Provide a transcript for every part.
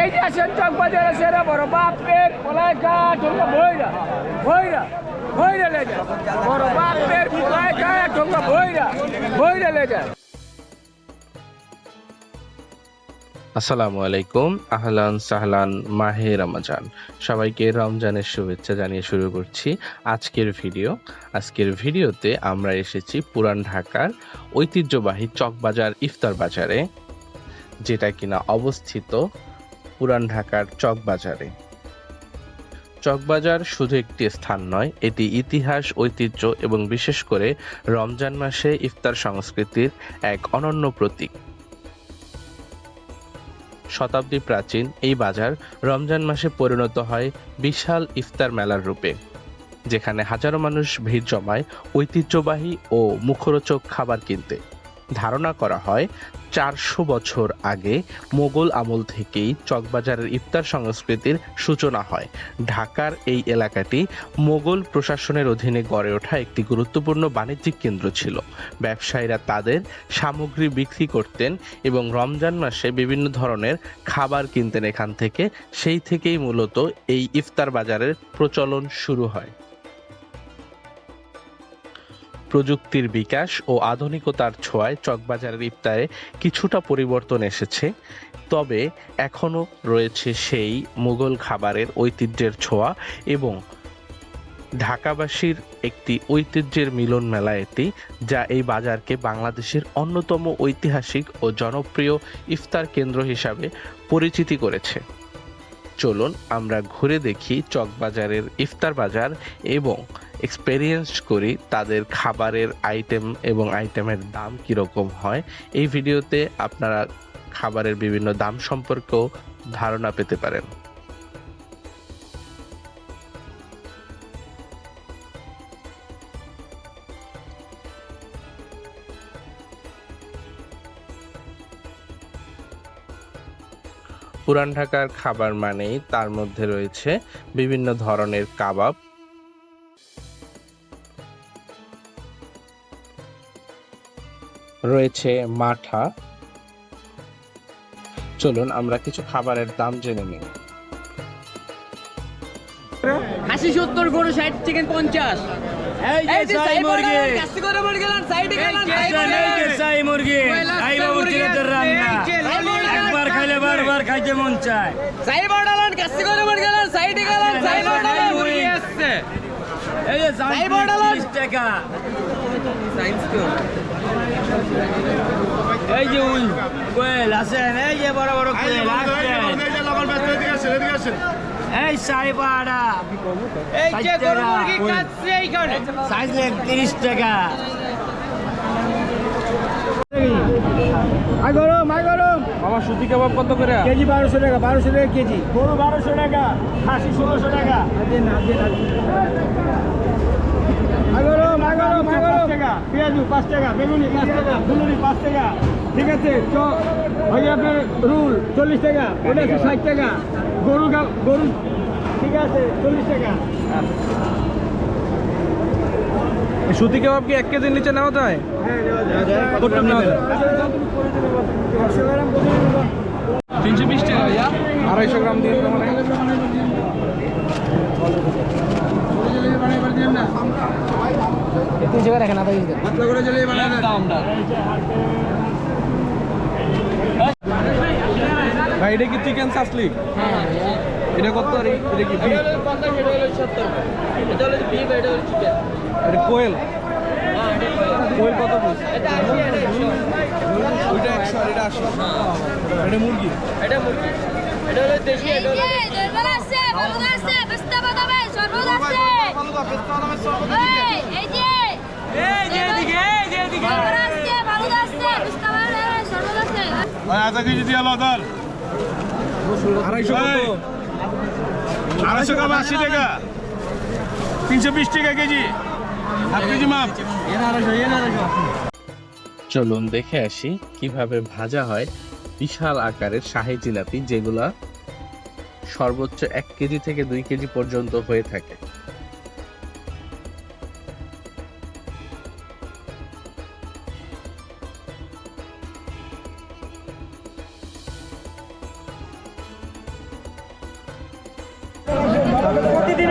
এই যে আসেন চক বাজারে সেরা বড় লে যায়। বড় লে যায়। আসসালামু আলাইকুম, আহলান সাহলান, মাহে রমজান। সবাইকে রমজানের শুভেচ্ছা জানিয়ে শুরু করছি আজকের ভিডিও। আজকের ভিডিওতে আমরা এসেছি পুরান ঢাকার ঐতিহ্যবাহী চকবাজার ইফতার বাজারে, যেটা কিনা অবস্থিত পুরান ঢাকার চকবাজারে। চকবাজার শুধু একটি স্থান নয়, এটি ইতিহাস, ঐতিহ্য এবং বিশেষ করে রমজান মাসে ইফতার সংস্কৃতির এক অনন্য প্রতীক। শতাব্দী প্রাচীন এই বাজার রমজান মাসে পরিণত হয় বিশাল ইফতার মেলার রূপে, যেখানে হাজারো মানুষ ভিড় জমায় ঐতিহ্যবাহী ও মুখরোচক খাবার কিনতে। ধারণা করা হয়, চারশো বছর আগে মোগল আমল থেকেই চকবাজারের ইফতার সংস্কৃতির সূচনা হয়। ঢাকার এই এলাকাটি মোগল প্রশাসনের অধীনে গড়ে ওঠা একটি গুরুত্বপূর্ণ বাণিজ্যিক কেন্দ্র ছিল। ব্যবসায়ীরা তাদের সামগ্রী বিক্রি করতেন এবং রমজান মাসে বিভিন্ন ধরনের খাবার কিনতেন এখান থেকে। সেই থেকেই মূলত এই ইফতার বাজারের প্রচলন শুরু হয়। প্রযুক্তির বিকাশ ও আধুনিকতার ছোঁয়ায় চকবাজারের ইফতারে কিছুটা পরিবর্তন এসেছে, তবে এখনও রয়েছে সেই মুঘল খাবারের ঐতিহ্যের ছোঁয়া এবং ঢাকাবাসীর একটি ঐতিহ্যের মিলন মেলা এটি, যা এই বাজারকে বাংলাদেশের অন্যতম ঐতিহাসিক ও জনপ্রিয় ইফতার কেন্দ্র হিসাবে পরিচিতি করেছে। চলুন আমরা ঘুরে দেখি চকবাজারের ইফতার বাজার এবং এক্সপেরিয়েন্স করি তাদের খাবারের আইটেম এবং আইটেমের দাম কীরকম হয়, এই ভিডিওতে আপনারা খাবারের বিভিন্ন দাম সম্পর্কেও ধারণা পেতে পারেন। পুরান ঢাকার খাবার মানেই তার মধ্যে রয়েছে বিভিন্ন ধরনের কাবাব রয়েছে মাঠা। চলুন আমরা কিছু খাবারের দাম জেনে নিই। আশি সত্তর গরু ষাট চিকেন পঞ্চাশ। একবার খাইলে বারবার খাইতে মন চায়। সাই বড়ালান কাশি করে সাইডে গেলান সাই আসছে এই যে সাই বড়ালান। 30 টাকা সাইন্স তো এই যে উল কোয়েল আছেন এই যে বড় বড় কোয়েল আসছেন এই সাই এই যে গরু মুরগি কাটছে এইখানে। সাইজ লেগ তিরিশ টাকা। আই গরম আই গরম আমার সুতি কাবাব কত করে? কেজি বারোশো টাকা বারোশো টাকা কেজি। গরু বারোশো টাকা খাসি ষোলোশো টাকা। পেঁয়াজু পাঁচ টাকা বেগুনি পাঁচ টাকা ফুলুরি পাঁচ টাকা। ঠিক আছে তো ওই আপনার রুল চল্লিশ টাকা। ওটা আছে ষাট টাকা। গরু গরু ঠিক আছে চল্লিশ টাকা। সুতি কাবাব কি এক কেজির নিচে নেওয়া যায়? তিনশো বিশ টাকা আড়াইশো গ্রাম দিয়ে দিলাম মানে। তিনশো রাখেন আধা কেজি দেন। ভাই এটা কি চিকেন সাসলি এটা কত আর এটা কি beef? এটা কোয়েল। কোয়েল কত পিস? ওইটা একশো আর এটা আশি। এটা মুরগি? এটা মুরগি। এটা হলো দেশি এটা হলো দরবার আছে বালুদ আছে বেস্তা বাদামে সরবত আছে এই এই যে। এই যে এদিকে এই যে এদিকে। দরবার আছে বালুদ আছে বেস্তা বাদামে সরবত আছে। আধা কেজি দিয়ে আলো আড়াইশো কত? আড়াইশো আশি টাকা। তিনশো বিশ টাকা কেজি। চলুন দেখে আসি কীভাবে ভাজা হয় বিশাল আকারের শাহি জিলাপি, যেগুলা সর্বোচ্চ এক কেজি থেকে দুই কেজি পর্যন্ত হয়ে থাকে।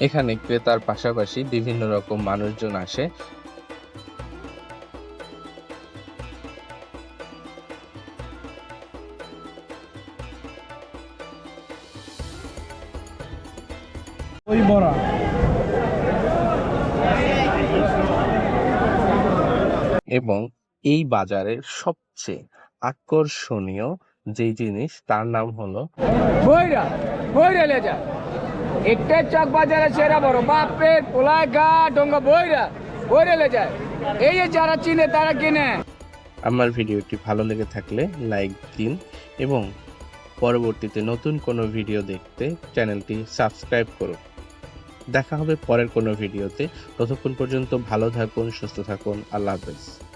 এখানে ক্রেতার পাশাপাশি বিভিন্ন রকম মানুষজন আসে। ওই বড়া। এবং এই বাজারের সবচেয়ে আকর্ষণীয় যে জিনিস তার নাম হলো বইরা বইরা লে যা একটা চক বাজারে সেরা বড়। বাপের, পোলায় গা, ডোঙ্গা বইরা বইরা লে যায়। এই যে যারা চিনে, তারা কিনে। আমার ভিডিওটি ভালো লেগে থাকলে লাইক দিন এবং পরবর্তীতে নতুন কোনো ভিডিও দেখতে চ্যানেলটি সাবস্ক্রাইব করুন। দেখা হবে পরের কোনো ভিডিওতে। ততক্ষণ পর্যন্ত ভালো থাকুন, সুস্থ থাকুন। আল্লাহ হাফেজ।